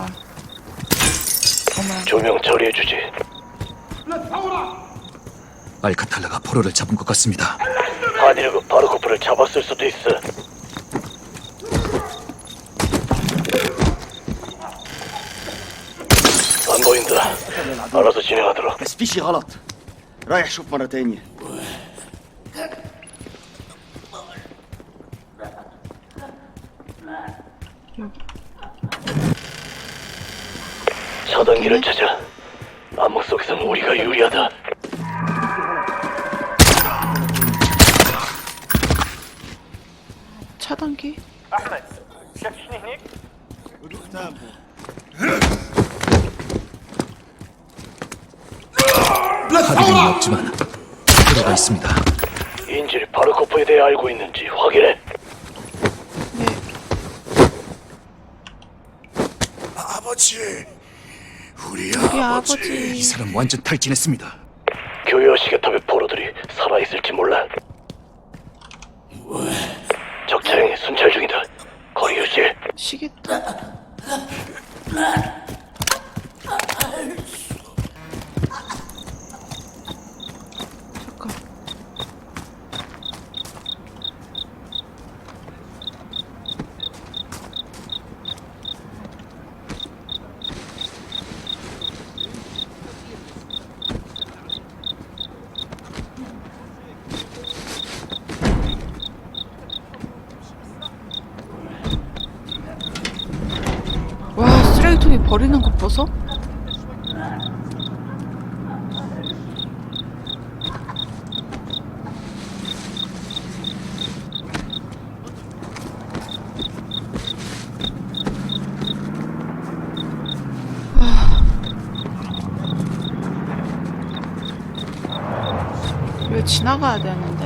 아. 어머. 조명 처리해주지. 알카탈라가 포로를 잡은 것 같습니다. 하디르그 바르코프를 잡았을 수도 있어. 안 보인다. 알아서 진행하도록. بس في شي غلط رايح شوف مرة تانية 차단기를 찾아. 암흑 속에선 우리가 유리하다. 차단기? 하디는 없지만 포로가 있습니다. 인질 바르코프에 대해 알고 있는지 확인해. 네. 아버지, 우리 우리 아버지. 이 사람 완전 탈진했습니다. 교회 시계탑의 포로들이 살아있을지 몰라. 적 차량이 순찰 중이다. 거리 유지해. 시계탑. 잠깐. 와 쓰레기통에 버리는 것 보소? 와. 왜지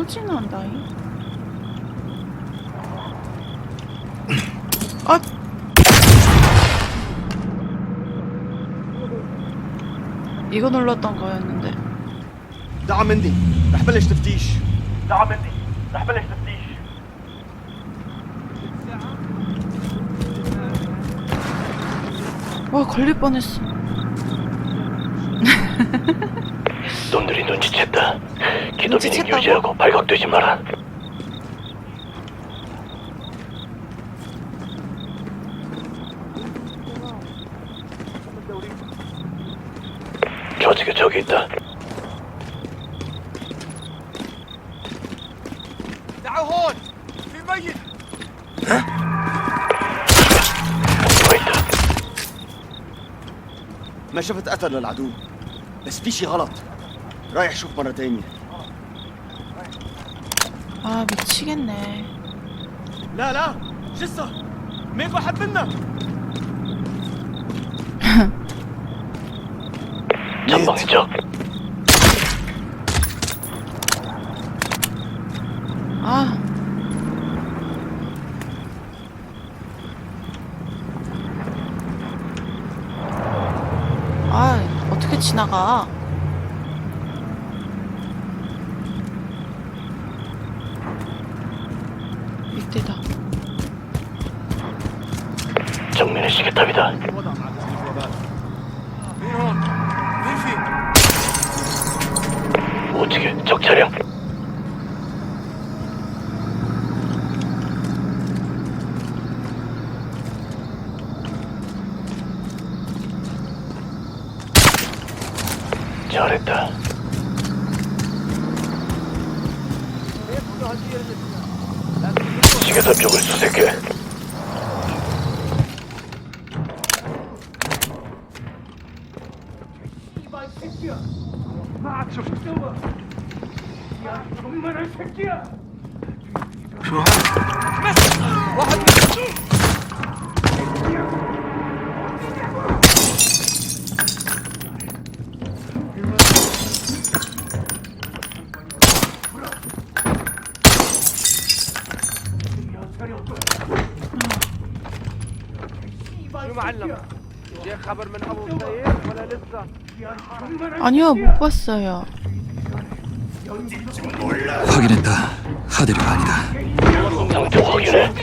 소진한다잉. 아! 이거 눌렀던 거였는데. دعم مندي رح بلش تفتيش دعم مني. رح بلش تفتيش. 와, 걸릴 뻔했어. 놈들이 눈치챘다. 기도비는 눈치챘다고? 유지하고 발각되지 마라. 좌측에 저기 있다. تعالوا هون في ميت 누가 있다. ما شفت اثر للعدو بس في شي غلط رايح شوف مرة تانية 아 미치겠네. 라 라, 됐어. 메고 합했나? 전방이죠. 아. 아, 어떻게 지나가? 포탑이다. 우측에 적 차량. 잘했다. 시계탑 쪽을 수색해. 아니요, 못 봤어요. 확인했다. 하대리가 아니다. 확인해.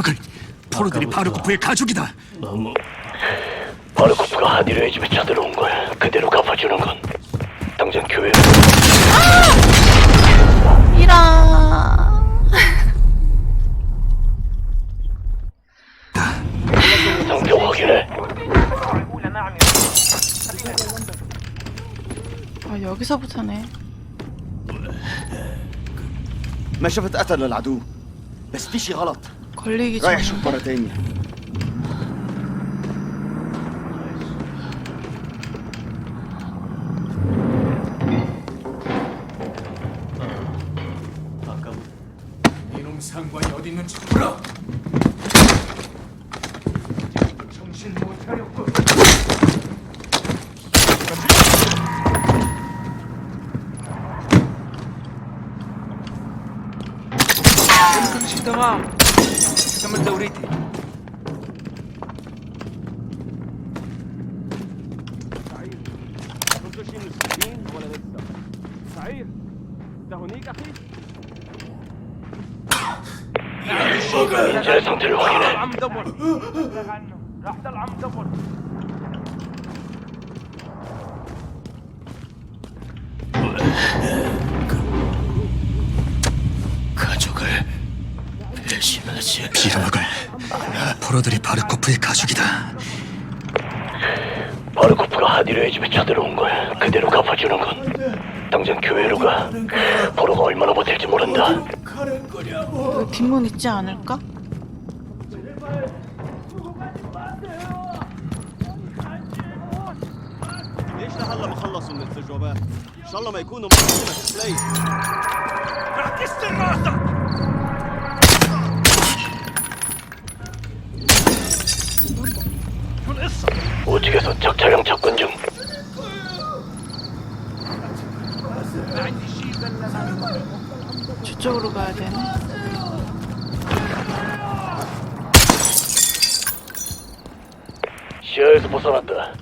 아하. 실험학을 포로들이 바르코프의 가족이다. 너무. 바르코프가 하디르의 집에 쳐들어온 걸 그대로 갚아주는 건 당장 교회로 이라. 상태 확인해. 아, 여기서부터네. ما شفت قتل للعدو بس في شي غلط 걸리기 전에. 인자의 상태를 확인해. عم دبر عنه راح ضل عم دبر 가족을 배신하지. 빌어먹을 포로들이 바르코프의 가족이다. 바르코프가 하디르의 집에 쳐들어온 걸 그대로 갚아주는 건 당장 교회로 가. 포로가 얼마나 버틸지 모른다. 그 뒷문 있지 않을까? ليش لهلا ما خلصوا من الاستجوابات؟ ان شاء الله ما يكونوا مقدمة سبلاي 우측에서 적 차량 접근 중. 저쪽으로 가야 되네. 시야에서 벗어났다.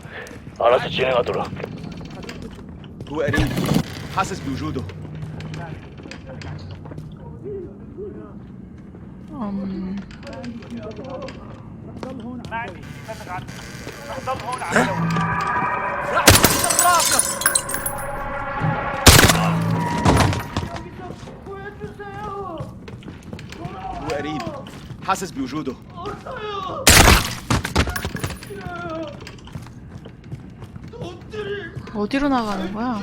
알아서 진행하도록. هو قريب حاسس بوجوده 음, هو حاسس بوجوده 어디로 나가는 거야?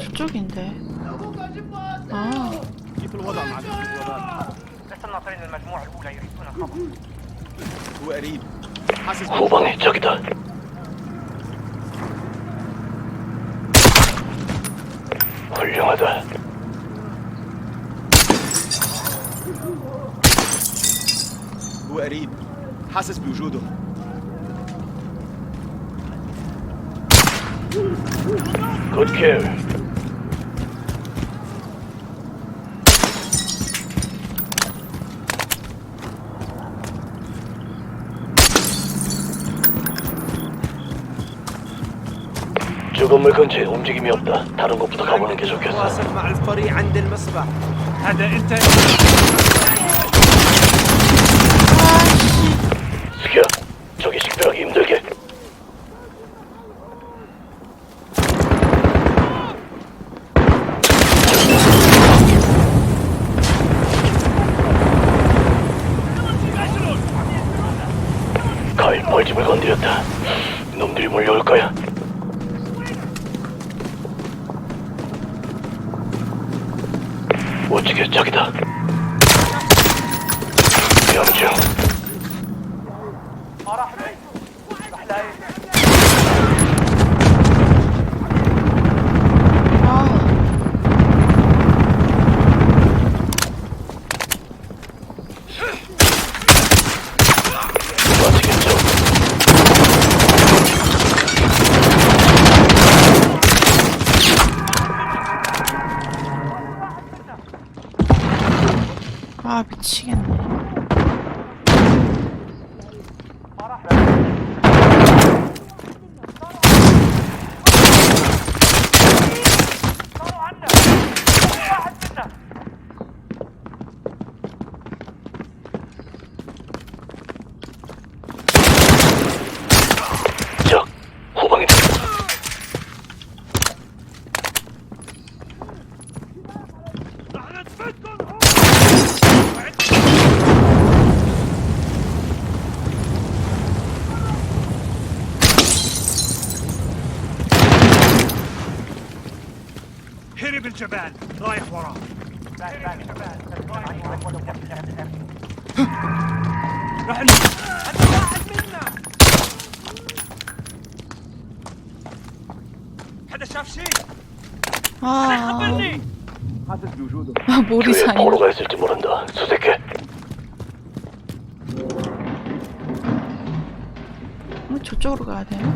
저쪽인데. 아, كيف الوضع مع الاستجوابات؟ لسه الناطرين المجموعة الأولى يريدون الخبر هو قريب حاسس 후방에 적이다. 훌륭하다. هو قريب حاسس بوجوده 굿 킬. 죽은 물 근처에 움직임이 없다. 다른 곳부터 가보는 게 좋겠어. تواصل مع الفريق عند المسبح هذا انت 집을 건드렸다. 놈들이 몰려올 거야. 우측에 적이다. 명중. 아, 우측에 적. 아 미치겠네. 적. 후방이다. هرب الجبان رايح وراه راح حدا شاف شيء 아, خبرني حاسس بوجوده 아 교회에 모리사니. 포로가 있을지 모른다. 수색해. 뭐 저쪽으로 가야 되나?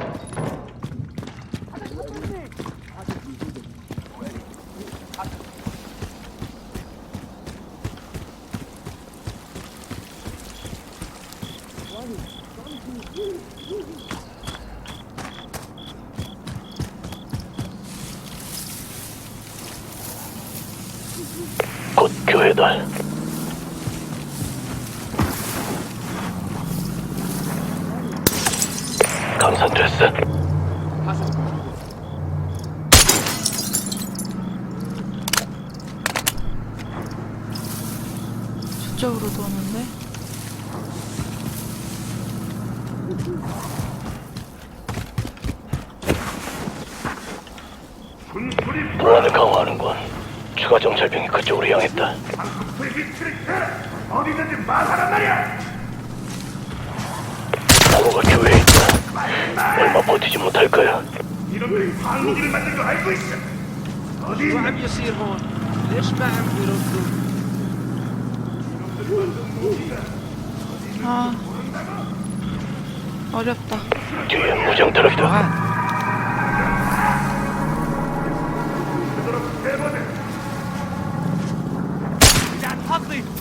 목표로 향했다. 어디든지 말하란 말이야. 바보가 교회에 있다. 얼마 버티지 못할 거야. 이놈들이 방무기를 만든 거 알고 있어. 어디 Grab your seal horn. This man will do. 아, 어렵다 뒤에 무장 트럭이다.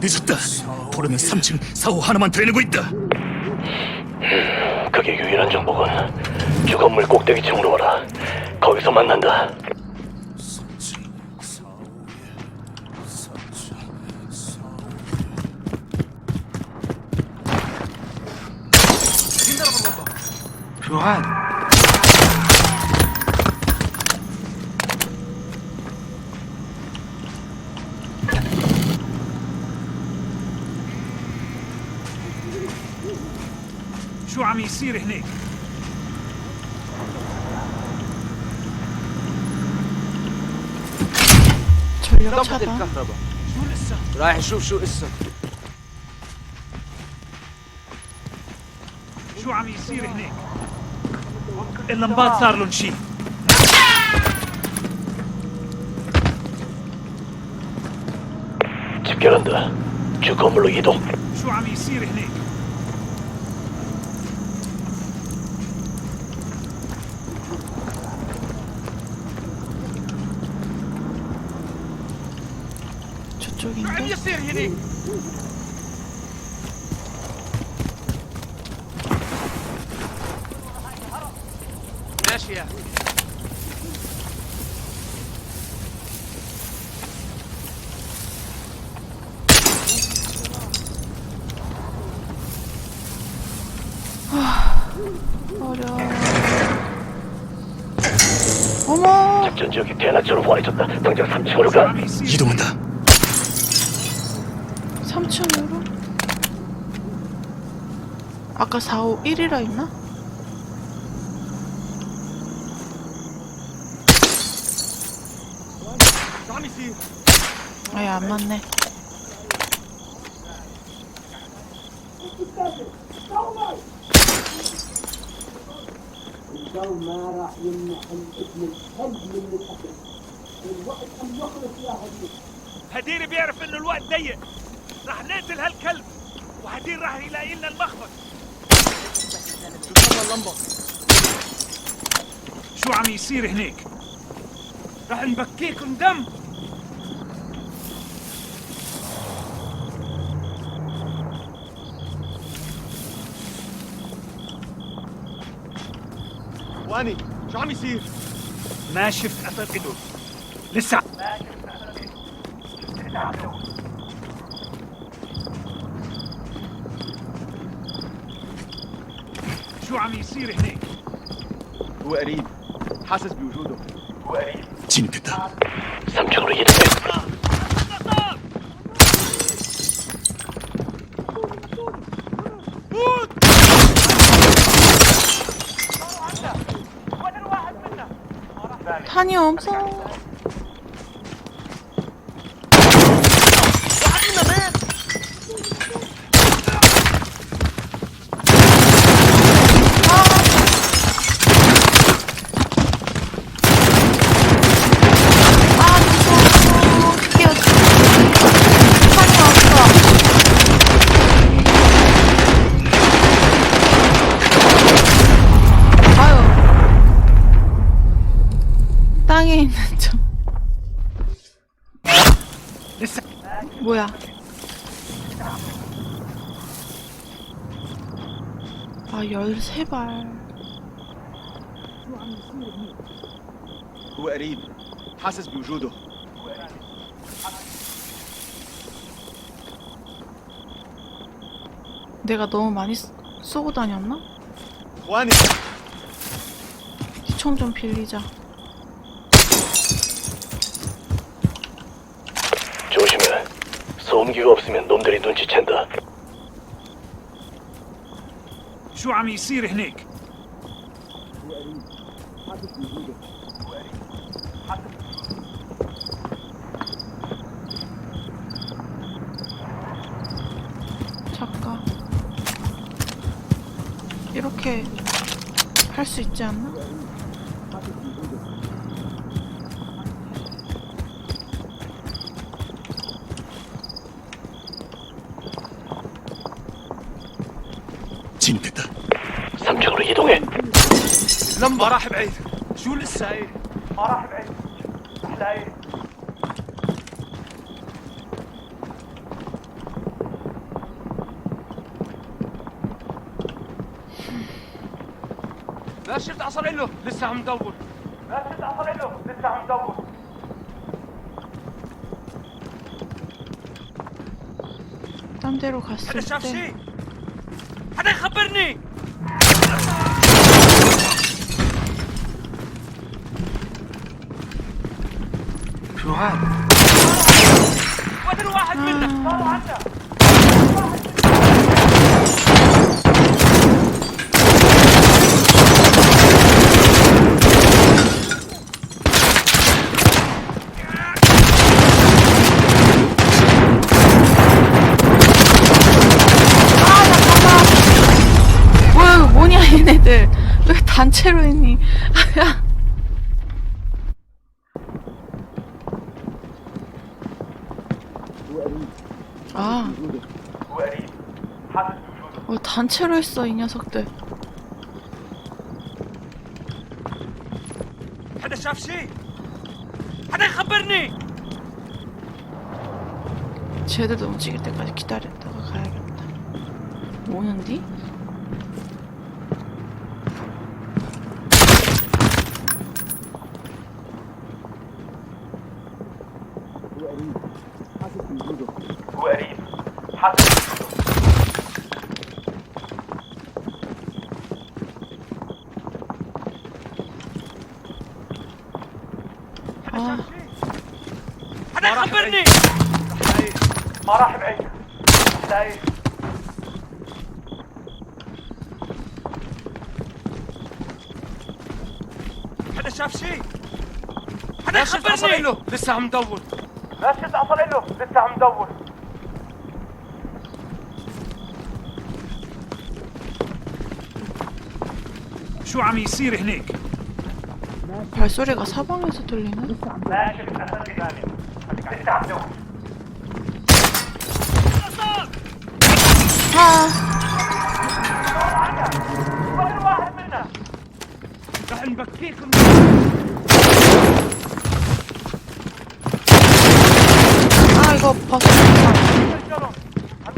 늦었다. 포로는 3층 4호 하나만 되뇌고 있다. 그게 유일한 정보군. 주 건물 꼭대기층으로 와라. 거기서 만난다. شو عم يصير هنيك؟ 전력 ضبط 차단. الكهرباء شو لسه؟ رايح اشوف شو قصة شو عم يصير هنيك؟ اللمبات صار لهم شيء 집결한다. 주 건물로 이동. شو عم يصير هناك؟ شو عم 저쪽인데? يصير هنيك ماشي يا أخي. 어려워. 어머! 작전 지역이 대낮처럼 환해졌다. 당장 3층으로 가. عم يصير 이동한다 3층으로? 아까 4, 5, 1이라 했나? شو عم يصير؟ 아예 안 맞네. هدير بيعرف انه الوقت ضيق رح نقتل هالكلب وهدير رح يلاقي لنا المخفر شو اللمبة؟ شو عم يصير هناك؟ رح نبكيكم دم واني شو عم يصير؟ ما شفت أثر ايده لسه شو عم يصير هناك؟ هو قريب حاسس بوجوده 진입했다 3층으로 이동해. 탄이 없어. 13발. هو قريب حاسس بوجوده 내가 너무 많이 쏘- 쏘고 다녔나? اخواني 총 좀 빌리자. 조심해. 소음기가 없으면 놈들이 눈치챈다. شو عم يصير هناك؟ 잠깐. 이렇게 할 수 있지 않나? ما راح بعيد شو لسه إيه ما راح بعيد أحلى إيه لا شفت عصر له لسه عم دور. لا شفت عصر له لسه عم دور. Там дорога. Это шавши! Хада хабарни! شاف 때 شيء حدا يخبرني شو هذا؟ وين الواحد منا؟ صاروا عنا 뭐야 이거 뭐냐 얘네들 왜 단체로 있니? 단체로 했어 이 녀석들. حدا شاف شيء حدا يخبرني 쟤들도 움직일 때까지 기다렸다가 가야겠다. 오는디? عصريلو إيه؟ لسه عم دور. رشد لسه عم دور. شو عم يصير هناك؟ آه، سوري اصحابهم ولا تقول لنا؟ ماشي لسه عم دور. ها آه. رح نبكيكم. 아이거 봤어. 아,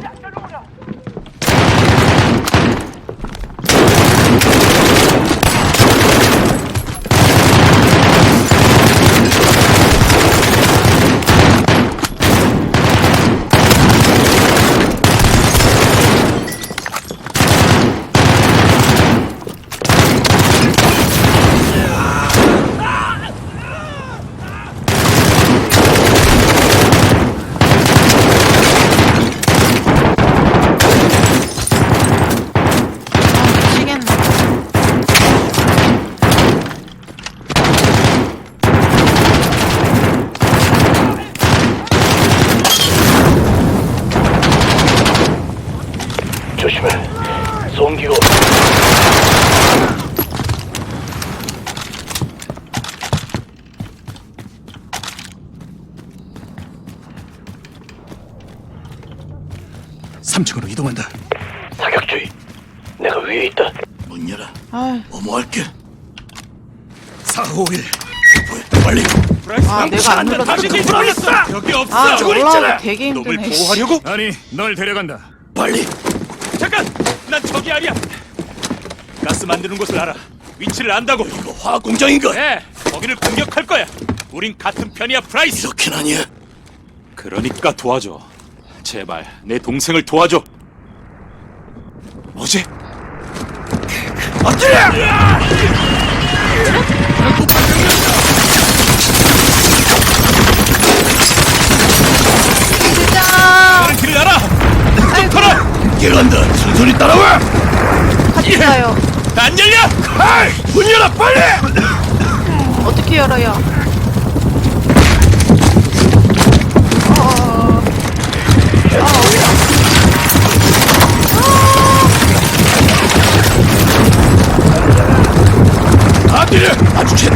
미치겠네. 조심해. 송기고. 삼층으로 이동한다. 사격주의. 내가 위에 있다. 문 열어. 아이, 어머할게. 451. 빨리. 아 내가 안 눌렀다. 여기 없어 아 올라오기 되게 힘드네. 씨. 아니 널 데려간다 빨리. 잠깐 난 저기 아니야 가스 만드는 곳을 알아 위치를 안다고 이거 화학 공장인가? 네 거기를 공격할 거야 우린 같은 편이야 프라이스 이렇게는 아니야. 그러니까 도와줘 제발 내 동생을 도와줘 뭐지? 안돼! 진짜 나는 길을 알아 아이고 얘간다. 순순히 따라와. 같이 가요. 안 열려 아이, 문 열어 빨리. 어떻게 열어요? 어. 아들이 마주친.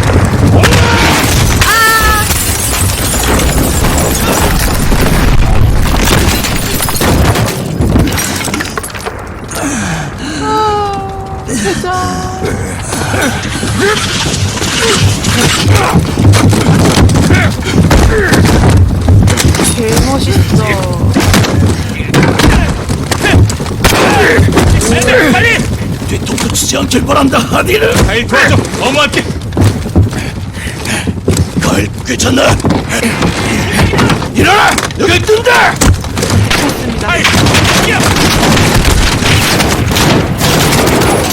진짜. 개 멋있어. 빨리 뒤통수 치지 않길 바란다. 아들은 가일 도와줘 어머한테 가을 괜찮나? 일어나! 여기 뜬다! 좋습니다.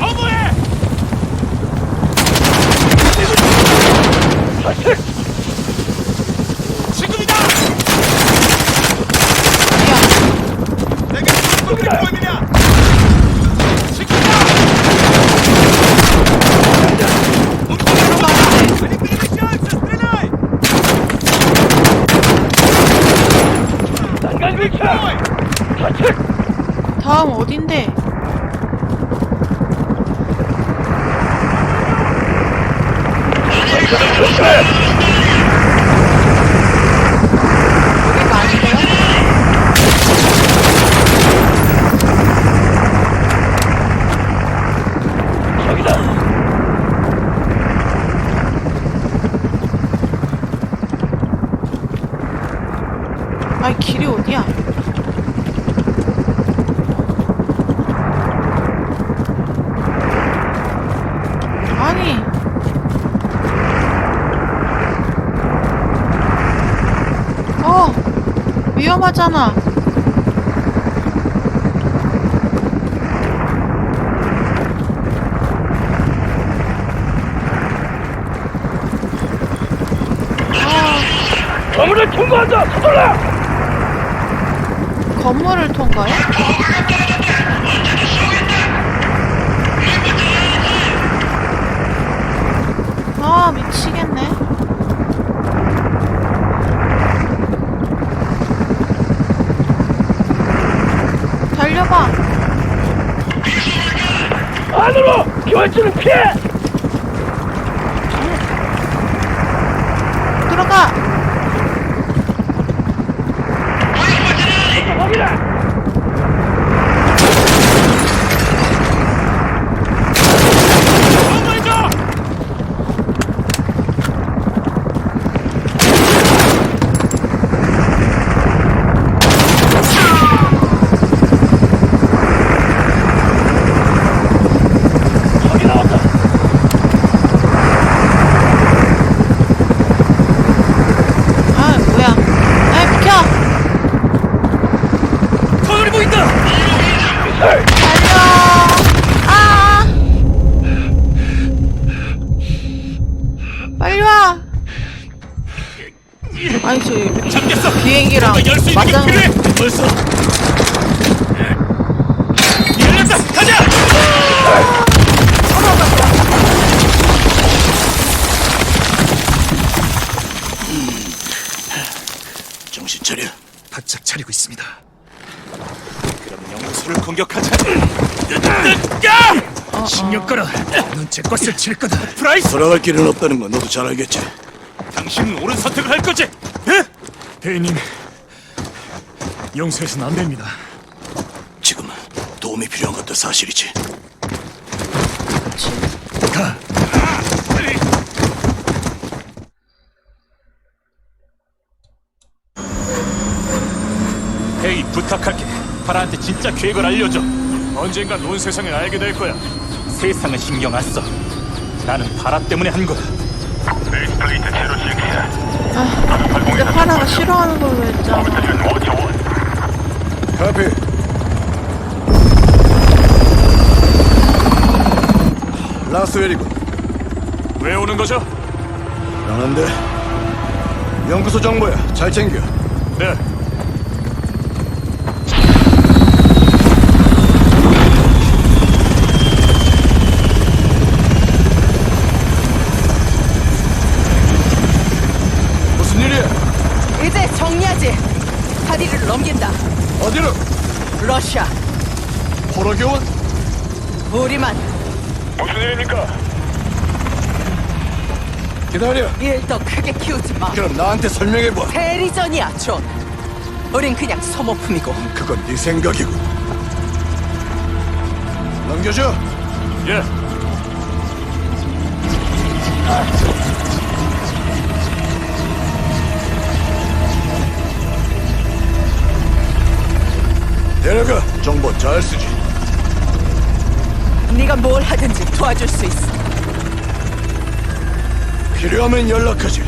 어머해 지금이다 내게 죽을 보이느냐 지금이다 난간 위치야. 좌측. 다음 어딘데? 조심해. 여기가 아닌데요? 아이 길이 어디야? 아니 어 위험하잖아 건물을 통과한다! 서둘러! 건물을 통과해? 아 미치겠네 달려봐 안으로! 교환주는 피해! 들어가 거기다! 거기 나왔다! 아 뭐야 아 비켜 터널이 보인다! 달려 아 빨리 와 아니 저 잡겠어! 비행기랑 열수 있는 게 맞짱 필요해! 벌써! 열렸다! 가자! 정신 차려. 바짝 차리고 있습니다. 그럼 연구소를 공격하자. 야! 신경 꺼라. 넌 제 것을 칠 거다. 프라이스! 돌아갈 길은 없다는 건 너도 잘 알겠지. 당신은 옳은 선택을 할 거지? 예? 대인님, 용서해서는 안 됩니다. 지금 도움이 필요한 것도 사실이지. 가. 헤이 부탁할게. 파라한테 진짜 계획을 알려줘. 언젠가 온 세상을 알게 될 거야. 세상은 신경 안 써. 나는 파라 때문에 한 거야. 근데 파라가 싫어하는 걸로 했잖아 카피. 라스웰이군. 왜 오는 거죠? 편한데. 연구소 정보야. 잘 챙겨. 네. 무슨 일이야? 이제 정리하지. 파리를 넘긴다. 어디로? 러시아, 포로교원? 우리만 무슨 일입니까? 기다려. 일더 크게 키우지 마. 그럼 나한테 설명해봐. 대리전이야, 존. 우린 그냥 소모품이고. 그건 네 생각이고. 넘겨줘. 예. 데려가. 정보 잘 쓰지. 네가 뭘 하든지 도와줄 수 있어. 필요하면 연락하지.